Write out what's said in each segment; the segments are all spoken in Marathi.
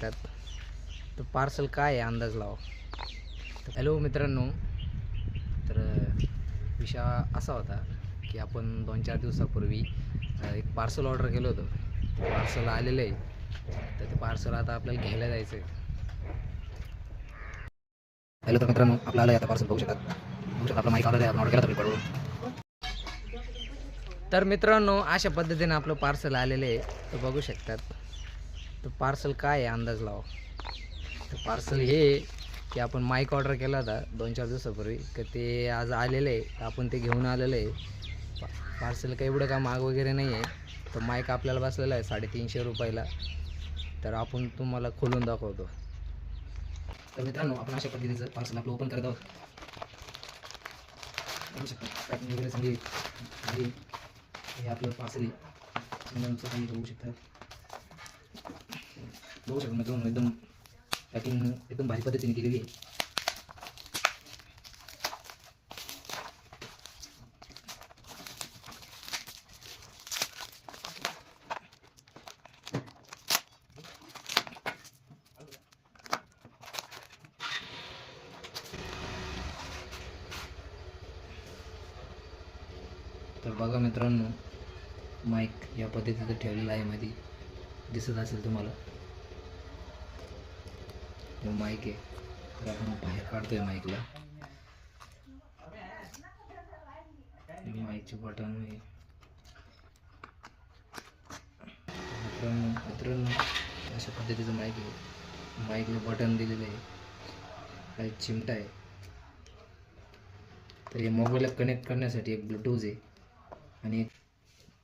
लागतात तर पार्सल काय आहे? अंदाज लावा. हॅलो मित्रांनो. तर विषय असा होता की आपण दोन चार दिवसापूर्वी एक पार्सल ऑर्डर केलं होतं. ते पार्सल आलेलं आहे. तर ते पार्सल आता आपल्याला घ्यायला जायचं आहे हॅलो तर मित्रांनो आपलं आलं आता पार्सल बघू शकतात बघू शकता आपला माईक आहे आपण ऑर्डर केला तरी तर मित्रांनो अशा पद्धतीने आपलं पार्सल आलेलं आहे. तर बघू शकतात. तर पार्सल काय आहे अंदाज लावा. तर पार्सल हे की आपण माईक ऑर्डर केला होता दोन चार दिवसापूर्वी तर ते आज आलेलं आहे. आपण ते घेऊन आलेलं आहे. पा पार्सल काही एवढं का माग वगैरे नाही आहे. तर माईक आपल्याला बसलेला आहे साडेतीनशे रुपयाला. तर आपण तुम्हाला खोलून दाखवतो. तर मित्रांनो आपण अशा पद्धतीचं पार्सल आपलं ओपन करत आहोत. वगैरे हे आपलं पार्सल आहे. होऊ शकतात बघू शकतो मित्रांनो एकदम पॅकिंग एकदम भारी पद्धतीने केलेली आहे. तर बघा मित्रांनो माईक या पद्धतीचं ठेवलेलं आहे मध्ये दिसत असेल तुम्हाला. हे माईक आहे तर आपण बाहेर काढतोय माईकला माईकचे बटन आहे मित्रांनो मित्रांनो अशा पद्धतीचं माईक आहे. माईकला बटन दिलेलं आहे. काही चिमटा आहे. तर हे मोबाईलला कनेक्ट करण्यासाठी एक ब्लूटूथ आहे. आणि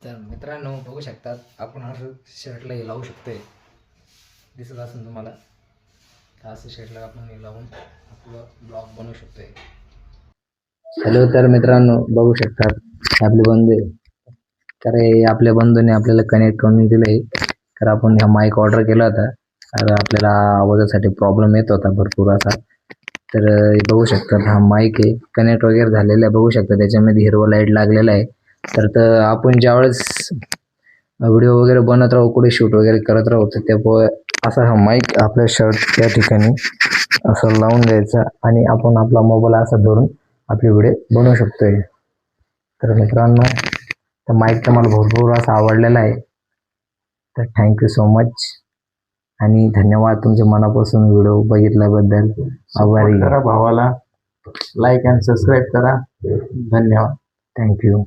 तर मित्रांनो बघू शकतात आपण असं शर्टला हे लावू शकतोय. दिसत असेल तुम्हाला. तर असं आपण हे लावून आपलं ब्लॉग बनवू शकतो हॅलो तर मित्रांनो बघू शकतात आपले बंधू. तर हे आपल्या बंधूने आपल्याला कनेक्ट करून दिलं आहे तर आपण हा माईक ऑर्डर केला होता. तर आपल्याला आवाजासाठी प्रॉब्लेम येत होता भरपूर असा. तर बघू शकतात हा माईक आहे. कनेक्ट वगैरे झालेला आहे. बघू शकता त्याच्यामध्ये हिरवा लाइट लागलेला आहे. तर तर आपण ज्यावेळेस व्हिडिओ वगैरे बनत राहू कुठे शूट वगैरे करत राहू तर त्या असा हा माईक आपल्या शर्ट त्या ठिकाणी असं लावून द्यायचा आणि आपण आपला मोबाईल असा धरून आपले व्हिडिओ बनवू शकतोय. तर मित्रांनो त्या माईक तर मला भरपूर असा आवडलेला आहे. तर थँक्यू सो मच आणि धन्यवाद तुमच्या मनापासून व्हिडिओ बघितल्याबद्दल. आभारी करा भावाला. लाईक अँड सबस्क्राईब करा. धन्यवाद. थँक्यू